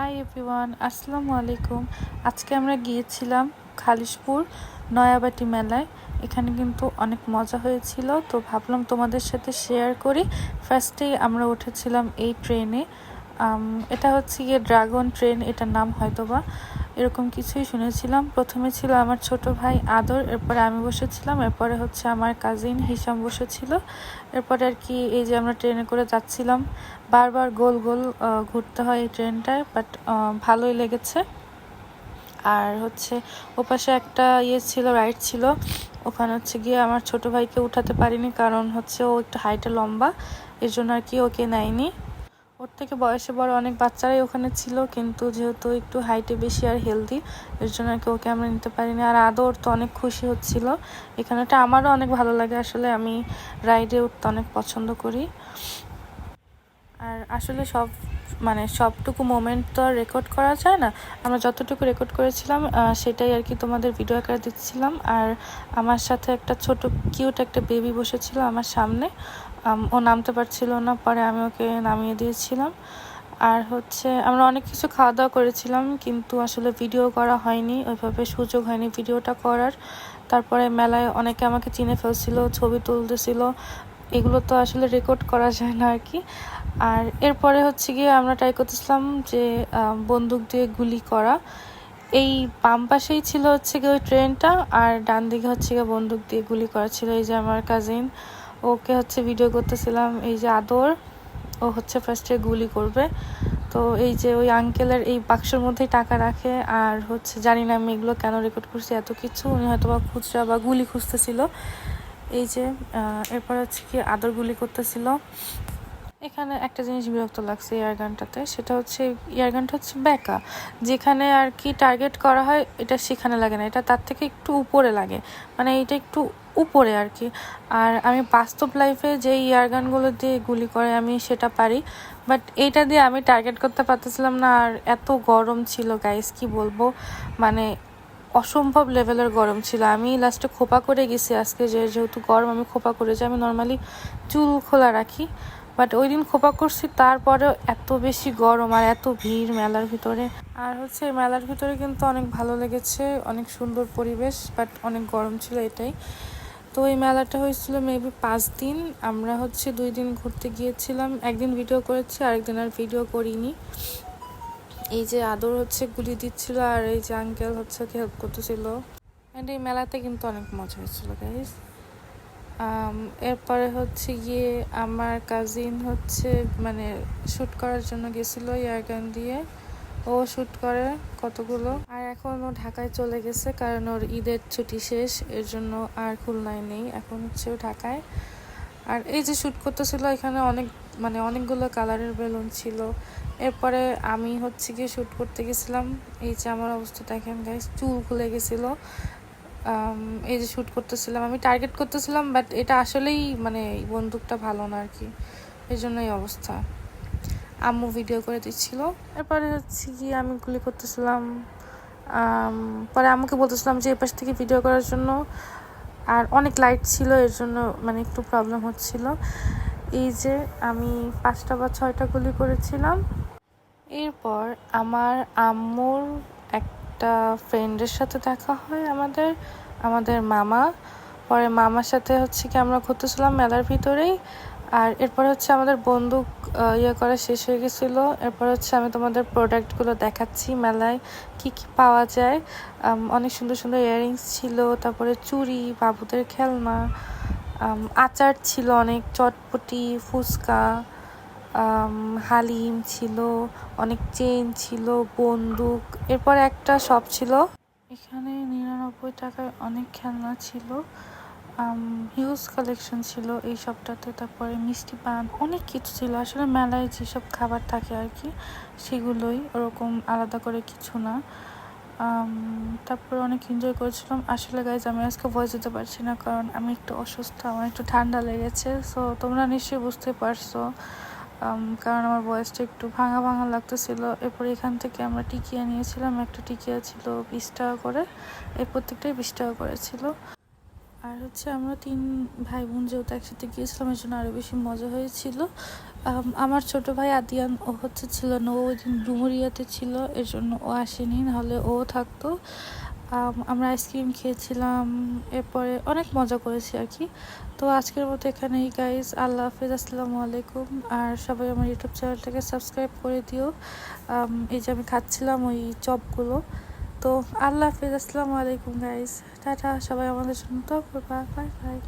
Hi everyone আসসালামু আলাইকুম আজকে আমরা গিয়েছিলাম খালিশপুর নয়াবাটি মেলায়। এখানে কিন্তু অনেক মজা হয়েছিল। তো ভাবলাম তোমাদের সাথে শেয়ার করি। ফার্স্টেই আমরা উঠেছিলাম এই ট্রেনে এটা হচ্ছে গিয়ে ড্রাগন ট্রেন এটার নাম হয়তোবা। এরকম কিছুই শুনেছিলাম। প্রথমে ছিল আমার ছোট ভাই আদর, এরপরে আমি বসেছিলাম, এরপরে হচ্ছে আমার কাজিন হিসাম বসেছিল। এরপরে আর কি এই যে আমরা ট্রেনে করে যাচ্ছিলাম, বারবার গোল গোল ঘুরতে হয় এই ট্রেনটায় বাট ভালোই লেগেছে। আর হচ্ছে ওপাশে একটা ইয়ে ছিল রাইড ছিল, ওখানে হচ্ছে গিয়ে আমার ছোট ভাইকে উঠাতে পারিনি, কারণ হচ্ছে ও একটু হাইটে লম্বা, এর জন্য আর কি ওকে নেয়নি। ওর থেকে বয়সে বড় অনেক বাচ্চারাই ওখানে ছিল, কিন্তু যেহেতু একটু হাইটে বেশি আর হেলদি এর জন্য আর কি ওকে আমরা নিতে পারিনি। আর আদর তো অনেক খুশি হচ্ছিল। এখানেটা আমারও অনেক ভালো লাগে, আসলে আমি রাইডে উঠতে অনেক পছন্দ করি। আর আসলে সব মানে সবটুকু মোমেন্ট তো আর রেকর্ড করা যায় না। আমরা যতটুকু রেকর্ড করেছিলাম সেটাই আর কি তোমাদের ভিডিও আকারে দিচ্ছিলাম। আর আমার সাথে একটা ছোট কিউট একটা বেবি বসেছিল আমার সামনে। ও নামতে পারছিল না, পরে আমি ওকে নামিয়ে দিয়েছিলাম। আর হচ্ছে, আমরা অনেক কিছু খাওয়া দাওয়া করেছিলাম, কিন্তু আসলে ভিডিও করা হয়নি। ওইভাবে সুযোগ হয়নি ভিডিওটা করার। তারপরে মেলায় অনেকে আমাকে চিনে ফেলছিল, ছবি তুলতেছিল। এগুলো তো আসলে রেকর্ড করা যায় না আর কি। আর এরপরে হচ্ছে গিয়ে আমরা ট্রাই করতেছিলাম যে বন্দুক দিয়ে গুলি করা। এই বাম পাশেই ছিল হচ্ছে গিয়ে ওই ট্রেনটা আর ডান দিকে হচ্ছে গিয়ে বন্দুক দিয়ে গুলি করা ছিল। এই যে আমার কাজিন ওকে হচ্ছে ভিডিও করতেছিলাম, এই যে আদর, ও হচ্ছে ফার্স্টে গুলি করবে। তো এই যে ওই আঙ্কেলের এই বাক্সের মধ্যেই টাকা রাখে, আর হচ্ছে জানি না আমি এগুলো কেন রেকর্ড করছি, এত কিছু। উনি হয়তো বা খুচরা বা গুলি খুঁজতেছিল। এই যে এরপর হচ্ছে কি আদর গুলি করতেছিল। এখানে একটা জিনিস বিরক্ত লাগছে এয়ার গানটাতে সেটা হচ্ছে এয়ার গানটা হচ্ছে ব্যাকা যেখানে আর কি টার্গেট করা হয়, এটা সেখানে লাগে না। এটা তার থেকে একটু উপরে লাগে। মানে এটা একটু উপরে আর কি। আর আমি বাস্তব লাইফে যে ইয়ারগানগুলো দিয়ে গুলি করে আমি সেটা পারি। বাট এইটা দিয়ে আমি টার্গেট করতে পারতেছিলাম না। আর এত গরম ছিল গাইস কি বলব? মানে অসম্ভব লেভেলের গরম ছিল। আমি লাস্টে খোপা করে গেছি আজকে, যে যেহেতু গরম, আমি খোপা করে যাই আমি নর্মালি চুল খোলা রাখি। বাট ওই দিন খোপা করছি, তারপরেও এত বেশি গরম আর এত ভিড় মেলার ভিতরে। আর হচ্ছে মেলার ভিতরে কিন্তু অনেক ভালো লেগেছে, অনেক সুন্দর পরিবেশ বাট অনেক গরম ছিল এটাই। তো এই মেলাটা হয়েছিল মেবি পাঁচ দিন। আমরা হচ্ছে দুই দিন ঘুরতে গিয়েছিলাম। একদিন ভিডিও করেছি, আরেকদিন আর ভিডিও করিনি। এই যে আদর হচ্ছে গুলি দিচ্ছিল আর এই যে আঙ্কেল হচ্ছে হেল্প করতেছিল। অ্যান্ড এই মেলাতে কিন্তু অনেক মজা হয়েছিল গাইজ এরপরে হচ্ছে গিয়ে আমার কাজিন হচ্ছে মানে শ্যুট করার জন্য গেছিল ইয়ারগান দিয়ে। ও শ্যুট করে কতগুলো? আর এখন ও ঢাকায় চলে গেছে কারণ ওর ঈদের ছুটি শেষ, এর জন্য আর খুলনায় নেই। এখন হচ্ছে ঢাকায়। আর এই যে শ্যুট করতেছিল, এখানে অনেক মানে অনেকগুলো কালারের বেলুন ছিল। এরপরে আমি হচ্ছে গিয়ে শ্যুট করতে গেছিলাম। এই যে আমার অবস্থা, দেখেন গাইস চুল খুলে গেছিল। এই যে শ্যুট করতেছিলাম। আমি টার্গেট করতেছিলাম বাট এটা আসলেই মানে বন্দুকটা ভালো না আর কি। এই জন্যই অবস্থা। আম্মু ভিডিও করে দিচ্ছিল। এরপরে হচ্ছে কি আমি গুলি করতেছিলাম পরে আম্মুকে বলতেছিলাম যে এপাশ থেকে ভিডিও করার জন্য আর অনেক লাইট ছিল, এর জন্য মানে একটু প্রবলেম হচ্ছিল। এই যে আমি পাঁচটা বা ছয়টা গুলি করেছিলাম। এরপর আমার আম্মুর একটা ফ্রেন্ডের সাথে দেখা হয় আমাদের আমাদের মামা। পরে মামার সাথে হচ্ছে কি আমরা ঘুরতেছিলাম মেলার ভিতরেই। আর এরপর হচ্ছে আমাদের বন্দুক ইয়ে করা শেষ হয়ে গেছিল। এরপর হচ্ছে আমি তোমাদের প্রোডাক্টগুলো দেখাচ্ছি মেলায়, কি কি পাওয়া যায়। অনেক সুন্দর সুন্দর ইয়াররিংস ছিল, তারপরে চুড়ি, বাবুদের খেলনা আচার ছিল অনেক, চটপটি, ফুচকা হালিম ছিল, অনেক চেন ছিল, বন্দুক। এরপর একটা শপ ছিল। এখানে নিরানব্বই টাকায় অনেক খেলনা ছিল। হিউজ কালেকশন ছিল এই সবটাতে তারপরে মিষ্টি পান, অনেক কিছু ছিল। আসলে মেলায় যেসব খাবার থাকে আর কি, সেগুলোই ওরকম আলাদা করে কিছু না। তারপরে অনেক এনজয় করেছিলাম। আসলে গাইজ আমি আজকে ভয়েস যেতে পারছি না, কারণ আমি একটু অসুস্থ, আমার একটু ঠান্ডা লেগেছে। সো তোমরা নিশ্চয়ই বুঝতে পারছ কারণ আমার বয়সটা একটু ভাঙা ভাঙা লাগতেছিল। এরপর এখান থেকে আমরা টিকিয়া নিয়েছিলাম, একটা টিকিয়া ছিল বিশ টাকা করে এই প্রত্যেকটাই বিশ টাকা করে ছিল। আর হচ্ছে আমরা তিন ভাই বোন যেহেতু একসাথে গিয়েছিলাম, এর জন্য আরও বেশি মজা হয়েছিল। আমার ছোট ভাই আদিয়ান, ও হচ্ছে ছিল না, ও ওই দিন ডুমুরিয়াতে ছিল, এর জন্য ও আসেনি, নাহলে ও থাকতো। আমরা আইসক্রিম খেয়েছিলাম, এরপরে অনেক মজা করেছি আর কি। তো আজকের মতো এখানেই গাইজ আল্লাহ হাফিজ, আসসালামু আলাইকুম। আর সবাই আমার ইউটিউব চ্যানেলটাকে সাবস্ক্রাইব করে দিও। এই যে আমি খাচ্ছিলাম ওই চপগুলো। তো আল্লাহ হাফিজ আসসালামু আলাইকুম গাইজ টাটা সবাই আমাদের জন্য তো বাই বাই